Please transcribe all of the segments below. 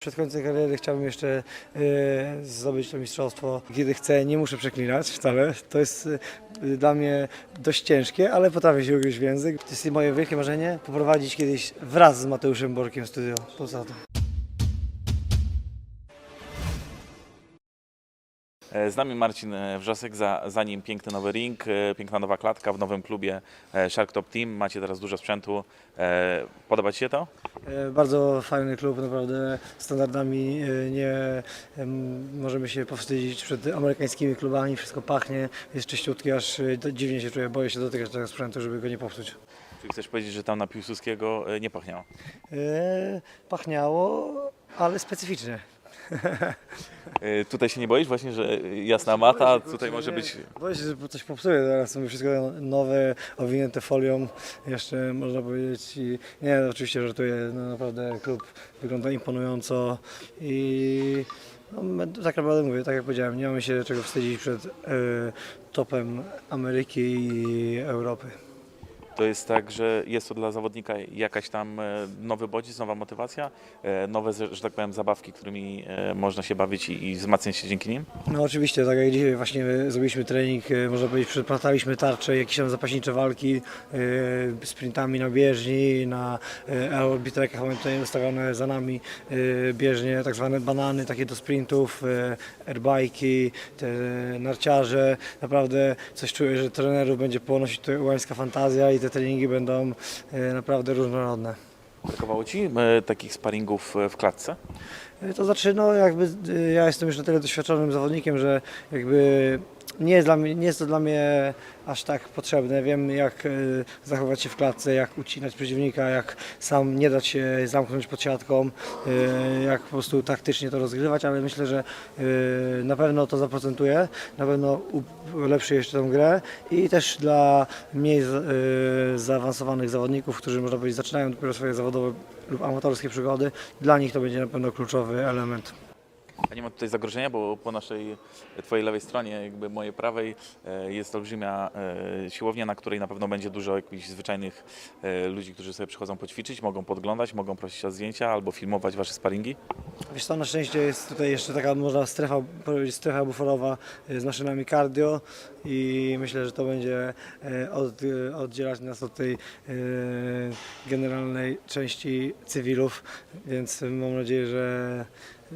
Przed końcem kariery chciałbym jeszcze e, zdobyć to mistrzostwo. Kiedy chcę, nie muszę przeklinać wcale. To jest e, dla mnie dość ciężkie, ale potrafię się ugryźć w język. To jest moje wielkie marzenie, poprowadzić kiedyś wraz z Mateuszem Borkiem studio Polsatu. Z nami Marcin e, Wrzosek, za, za nim piękny nowy ring, e, piękna nowa klatka w nowym klubie e, Shark Top Team. Macie teraz dużo sprzętu. E, Podoba Ci się to? E, Bardzo fajny klub, naprawdę standardami e, nie em, możemy się powstydzić przed amerykańskimi klubami. Wszystko pachnie, jest czyściutkie, aż e, dziwnie się czuję. Boję się dotykać tego sprzętu, żeby go nie popsuć. Czy chcesz powiedzieć, że tam na Piłsudskiego e, nie pachniało? E, Pachniało, ale specyficznie. E, Tutaj się nie boisz właśnie, że jasna mata, tutaj może być... Boję się, że coś popsuje zaraz, są wszystko nowe, owinięte folią, jeszcze można powiedzieć. I, nie, oczywiście żartuję, no, naprawdę klub wygląda imponująco i no, tak naprawdę mówię, tak jak powiedziałem, nie mamy się czego wstydzić przed e, topem Ameryki i Europy. To jest tak, że jest to dla zawodnika jakaś tam e, nowy bodziec, nowa motywacja, e, nowe, że tak powiem, zabawki, którymi e, można się bawić i, i wzmacniać się dzięki nim? No oczywiście, tak jak dzisiaj właśnie zrobiliśmy trening, można powiedzieć, przeplataliśmy tarcze, jakieś tam zapaśnicze walki sprintami na bieżni, na orbitrekach mamy tutaj ustawione za nami bieżnie, tak zwane banany takie do sprintów, airbike'i, te narciarze. Naprawdę coś czuję, że trenerów będzie ponosić tutaj łańska fantazja i te treningi będą e, naprawdę różnorodne. Brakowało Ci e, takich sparingów e, w klatce? To znaczy, no jakby ja jestem już na tyle doświadczonym zawodnikiem, że jakby nie jest, dla mnie, nie jest to dla mnie aż tak potrzebne. Wiem jak y, zachować się w klatce, jak ucinać przeciwnika, jak sam nie dać się zamknąć pod siatką, y, jak po prostu taktycznie to rozgrywać, ale myślę, że y, na pewno to zaprocentuje, na pewno ulepszy jeszcze tę grę i też dla mniej zaawansowanych zawodników, którzy można powiedzieć zaczynają dopiero swoje zawodowe lub amatorskie przygody, dla nich to będzie na pewno kluczowy element. A nie ma tutaj zagrożenia, bo po naszej, twojej lewej stronie, jakby mojej prawej, e, jest olbrzymia e, siłownia, na której na pewno będzie dużo jakichś zwyczajnych e, ludzi, którzy sobie przychodzą poćwiczyć, mogą podglądać, mogą prosić o zdjęcia albo filmować wasze sparingi. Wiesz co, na szczęście jest tutaj jeszcze taka można strefa, powiedzieć strefa buforowa z maszynami cardio i myślę, że to będzie e, od, e, oddzielać nas od tej e, generalnej części cywilów, więc mam nadzieję, że,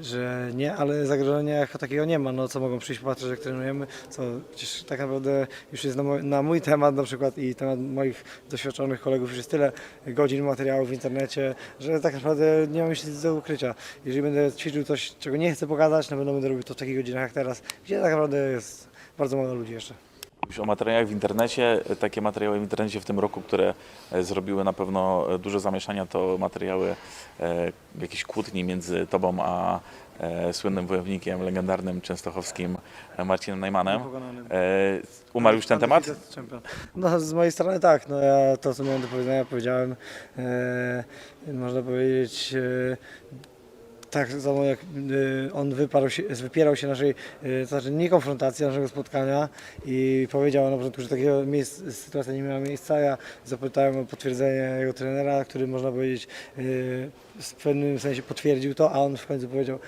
że nie, ale zagrożenia jako takiego nie ma, no co mogą przyjść popatrzeć jak trenujemy, co przecież tak naprawdę już jest na mój, na mój temat na przykład i temat moich doświadczonych kolegów już jest tyle godzin materiałów w internecie, że tak naprawdę nie mam już nic do ukrycia. Jeżeli będę ćwiczył coś, czego nie chcę pokazać, na pewno będę robił to w takich godzinach jak teraz, gdzie tak naprawdę jest bardzo mało ludzi jeszcze. Mówisz o materiałach w internecie. Takie materiały w internecie w tym roku, które e, zrobiły na pewno e, dużo zamieszania, to materiały e, jakiejś kłótni między tobą a e, słynnym wojownikiem legendarnym częstochowskim e, Marcinem Najmanem. E, umarł już ten temat? No z mojej strony tak, no ja to co miałem do powiedzenia powiedziałem, e, można powiedzieć e, tak samo jak e, on wyparł się, wypierał się naszej, to znaczy nie konfrontacji, naszego spotkania i powiedział na początku, że takiego miejsc, sytuacja nie miała miejsca. Ja zapytałem o potwierdzenie jego trenera, który można powiedzieć e, w pewnym sensie potwierdził to, a on w końcu powiedział,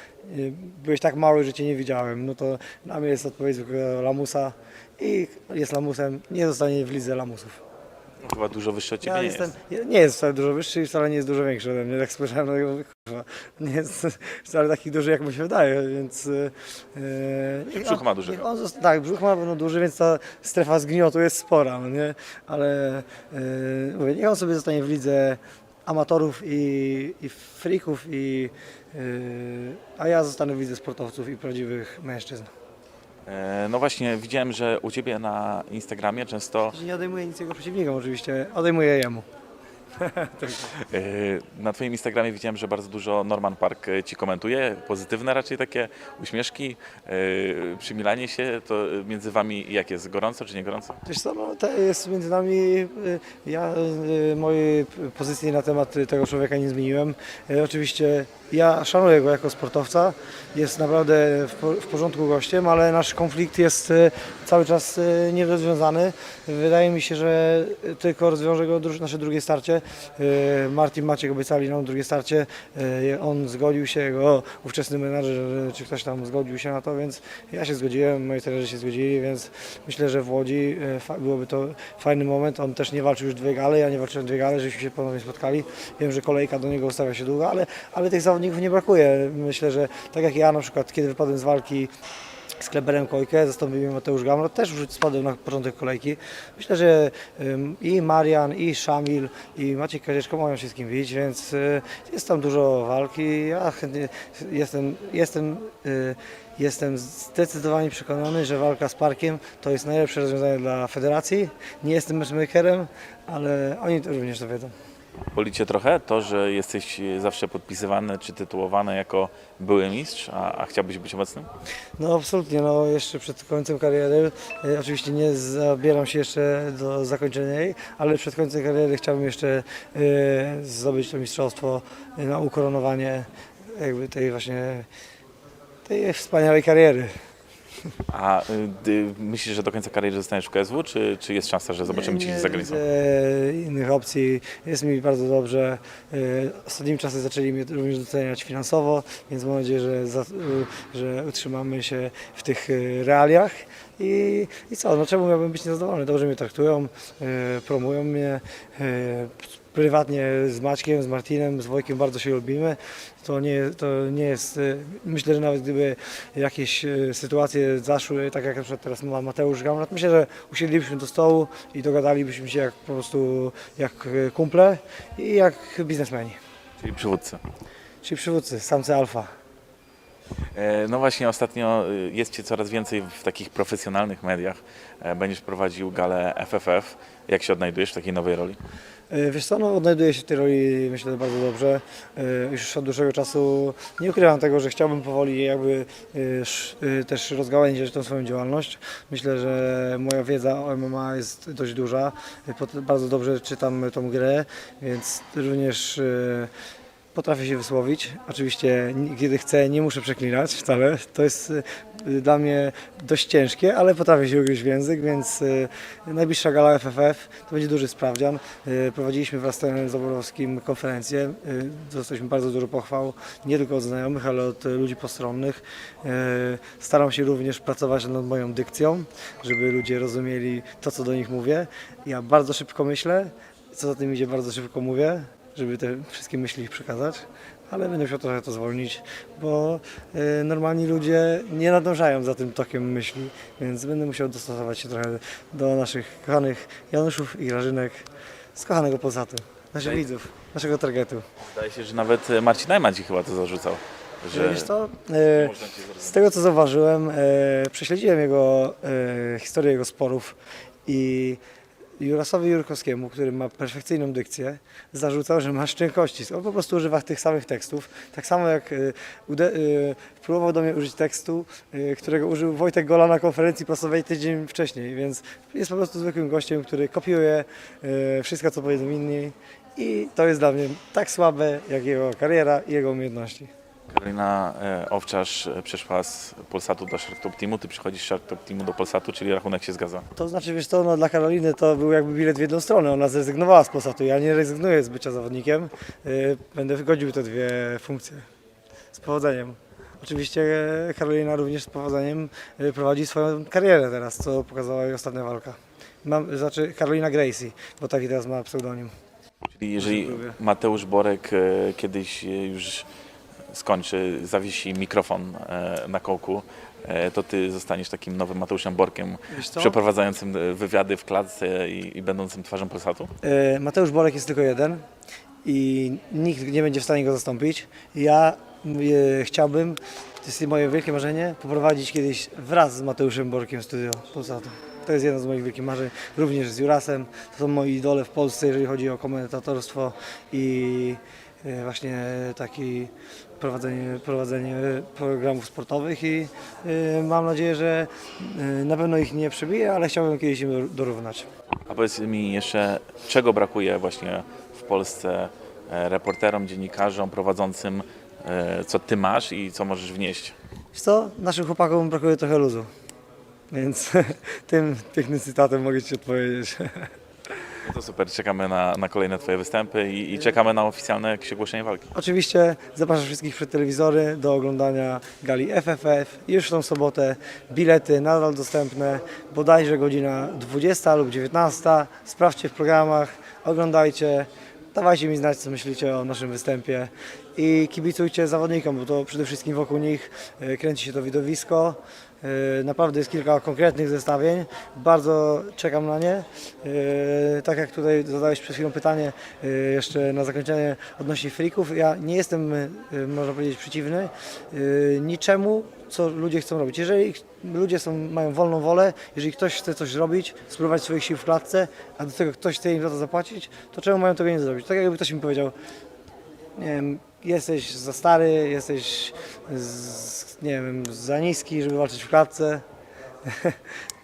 byłeś tak mały, że cię nie widziałem. No to dla mnie jest odpowiedź lamusa i jest lamusem, nie zostanie w lidze lamusów. Chyba dużo wyższy od ciebie Ja nie jestem, jest. nie jest wcale dużo wyższy i wcale nie jest dużo większy ode mnie. Tak spojrzałem na niego, mówię, kurwa, nie jest wcale taki duży, jak mu się wydaje, więc... Yy, niech Brzuch on- ma duży. niech On, zosta- tak, brzuch ma pewno duży, więc ta strefa zgniotu jest spora, no nie? Ale yy, mówię, niech on sobie zostanie w lidze amatorów i, i freaków, i, yy, a ja zostanę w lidze sportowców i prawdziwych mężczyzn. E, no właśnie, widziałem, że u ciebie na Instagramie często Nie odejmuję nic jego przeciwnikom oczywiście, odejmuję jemu. e, na twoim Instagramie widziałem, że bardzo dużo Norman Park e, ci komentuje, pozytywne raczej takie uśmieszki, e, przymilanie się, to między wami jak jest, gorąco czy nie gorąco? Wiesz co, no, to jest między nami, ja mojej pozycji na temat tego człowieka nie zmieniłem. Oczywiście ja szanuję go jako sportowca, jest naprawdę w, po- w porządku gościem, ale nasz konflikt jest cały czas e, nierozwiązany. Wydaje mi się, że tylko rozwiąże go nasze drugie starcie. E, Martin Maciek obiecali nam drugie starcie. E, On zgodził się, jego ówczesny menadżer, czy ktoś tam zgodził się na to, więc ja się zgodziłem, moi trenerzy się zgodzili, więc myślę, że w Łodzi byłoby to fajny moment. On też nie walczył już dwie gale, ja nie walczyłem dwie gale, żeśmy się ponownie spotkali. Wiem, że kolejka do niego ustawia się długo, ale, ale tych zawodników nie brakuje. Myślę, że tak jak ja na przykład, kiedy wypadłem z walki z Kleberem Kojkę, zastąpił Mateusz Gamrot, też już spadłem na początek kolejki. Myślę, że i Marian, i Szamil, i Maciek Kazieczko mają się z kim bić, więc y, jest tam dużo walki. Ja chętnie jestem, jestem, y, jestem zdecydowanie przekonany, że walka z Parkiem to jest najlepsze rozwiązanie dla federacji. Nie jestem matchmakerem, ale oni również to wiedzą. Boli Cię trochę to, że jesteś zawsze podpisywany czy tytułowany jako były mistrz, a, a chciałbyś być obecnym? No absolutnie, no jeszcze przed końcem kariery, e, oczywiście nie zabieram się jeszcze do zakończenia jej, ale przed końcem kariery chciałbym jeszcze e, zdobyć to mistrzostwo e, na ukoronowanie jakby tej właśnie tej wspaniałej kariery. A y, myślisz, że do końca kariery zostaniesz w KSW, czy, czy jest szansa, że zobaczymy Cię gdzieś za granicą? widzę innych opcji. Jest mi bardzo dobrze. E, Ostatnimi czasy zaczęli mnie również doceniać finansowo, więc mam nadzieję, że, za, e, że utrzymamy się w tych e, realiach. I, I co, no czemu miałbym być niezadowolony? Dobrze mnie traktują, e, promują mnie. e, Prywatnie z Maćkiem, z Martinem, z Wojkiem bardzo się lubimy. To nie, to nie jest. e, Myślę, że nawet gdyby jakieś sytuacje zaszły, tak jak na przykład teraz ma Mateusz Gamrat, myślę, że usiedlibyśmy do stołu i dogadalibyśmy się jak po prostu jak kumple i jak biznesmeni, Czyli przywódcy. czyli przywódcy, samcy alfa. E, No właśnie, ostatnio y, jest Cię coraz więcej w takich profesjonalnych mediach. E, Będziesz prowadził galę FFF. Jak się odnajdujesz w takiej nowej roli? E, Wiesz co, no odnajduję się w tej roli myślę bardzo dobrze. E, Już od dłuższego czasu nie ukrywam tego, że chciałbym powoli jakby e, e, też rozgałęzić tą swoją działalność. Myślę, że moja wiedza o MMA jest dość duża. E, Bardzo dobrze czytam tą grę, więc również e, potrafię się wysłowić. Oczywiście kiedy chcę nie muszę przeklinać wcale. To jest e, dla mnie dość ciężkie, ale potrafię się ugryźć w język, więc e, najbliższa gala FFF to będzie duży sprawdzian. E, Prowadziliśmy wraz z trenerem Zaborowskim konferencję. Dostaliśmy bardzo dużo pochwał, nie tylko od znajomych, ale od ludzi postronnych. Staram się również pracować nad moją dykcją, żeby ludzie rozumieli to, co do nich mówię. Ja bardzo szybko myślę, co za tym idzie, bardzo szybko mówię, żeby te wszystkie myśli przekazać. Ale będę musiał trochę to zwolnić, bo e, normalni ludzie nie nadążają za tym tokiem myśli, więc będę musiał dostosować się trochę do naszych kochanych Januszów i Grażynek z kochanego Polsatu, naszych widzów, naszego targetu. Zdaje się, że nawet e, Marcin Najman Ci chyba to zarzucał. Że Wiesz co, e, z tego co zauważyłem, e, prześledziłem jego e, historię jego sporów i Jurasowi Jurkowskiemu, który ma perfekcyjną dykcję, zarzucał, że ma szczękości. On po prostu używa tych samych tekstów. Tak samo jak ude, e, próbował do mnie użyć tekstu, e, którego użył Wojtek Gola na konferencji prasowej tydzień wcześniej, więc jest po prostu zwykłym gościem, który kopiuje e, wszystko, co powiedzą inni i to jest dla mnie tak słabe, jak jego kariera i jego umiejętności. Karolina e, Owczarz e, przeszła z Polsatu do Shark Top Teamu, Ty przychodzisz z Shark Top Teamu do Polsatu, czyli rachunek się zgadza. To znaczy, wiesz co, no dla Karoliny to był jakby bilet w jedną stronę. Ona zrezygnowała z Polsatu. Ja nie rezygnuję z bycia zawodnikiem. Yy, Będę wygodził te dwie funkcje. Z powodzeniem. Oczywiście e, Karolina również z powodzeniem e, prowadzi swoją karierę teraz, co pokazała jej ostatnia walka. Mam, znaczy Karolina Gracie, bo taki teraz ma pseudonim. Czyli jeżeli. Mateusz Borek e, kiedyś e, już skończy, zawiesi mikrofon e, na kołku, e, to Ty zostaniesz takim nowym Mateuszem Borkiem, przeprowadzającym e, wywiady w klatce i, i będącym twarzą Polsatu? Mateusz Borek jest tylko jeden i nikt nie będzie w stanie go zastąpić. Ja e, chciałbym, to jest moje wielkie marzenie, poprowadzić kiedyś wraz z Mateuszem Borkiem studio Polsatu. To jest jedno z moich wielkich marzeń, również z Jurasem. To są moi idole w Polsce, jeżeli chodzi o komentatorstwo i właśnie taki prowadzenie, prowadzenie programów sportowych i e, mam nadzieję, że e, na pewno ich nie przebiję, ale chciałbym kiedyś im dorównać. A powiedz mi jeszcze, czego brakuje właśnie w Polsce e, reporterom, dziennikarzom, prowadzącym, e, co Ty masz i co możesz wnieść? Wiesz co, naszym chłopakom brakuje trochę luzu. Więc tym pięknym cytatem mogę Ci odpowiedzieć. No to super, czekamy na, na kolejne Twoje występy i, i czekamy na oficjalne jakieś ogłoszenie walki. Oczywiście zapraszam wszystkich przed telewizory do oglądania gali FFF. Już w tą sobotę bilety nadal dostępne, bodajże godzina 20 lub 19. Sprawdźcie w programach, oglądajcie, dawajcie mi znać, co myślicie o naszym występie i kibicujcie zawodnikom, bo to przede wszystkim wokół nich e, kręci się to widowisko. E, Naprawdę jest kilka konkretnych zestawień, bardzo czekam na nie. E, Tak jak tutaj zadałeś przed chwilą pytanie e, jeszcze na zakończenie odnośnie frików, ja nie jestem, można powiedzieć, przeciwny niczemu, co ludzie chcą robić. Jeżeli ludzie są, mają wolną wolę, jeżeli ktoś chce coś zrobić, spróbować swoich sił w klatce, a do tego ktoś chce im za to zapłacić, to czemu mają tego nie zrobić? Tak jakby ktoś mi powiedział, nie wiem, jesteś za stary, jesteś z, nie wiem, za niski, żeby walczyć w klatce.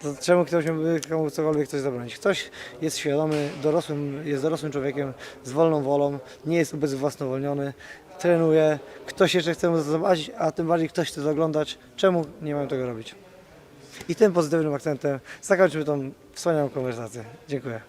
To czemu ktoś miałby komu cokolwiek coś zabronić? Ktoś jest świadomy, dorosłym, jest dorosłym człowiekiem z wolną wolą, nie jest ubezwłasnowolniony, trenuje, ktoś jeszcze chce mu to zobaczyć, a tym bardziej ktoś chce to oglądać. Czemu nie mają tego robić? I tym pozytywnym akcentem zakończymy tą wspaniałą konwersację. Dziękuję.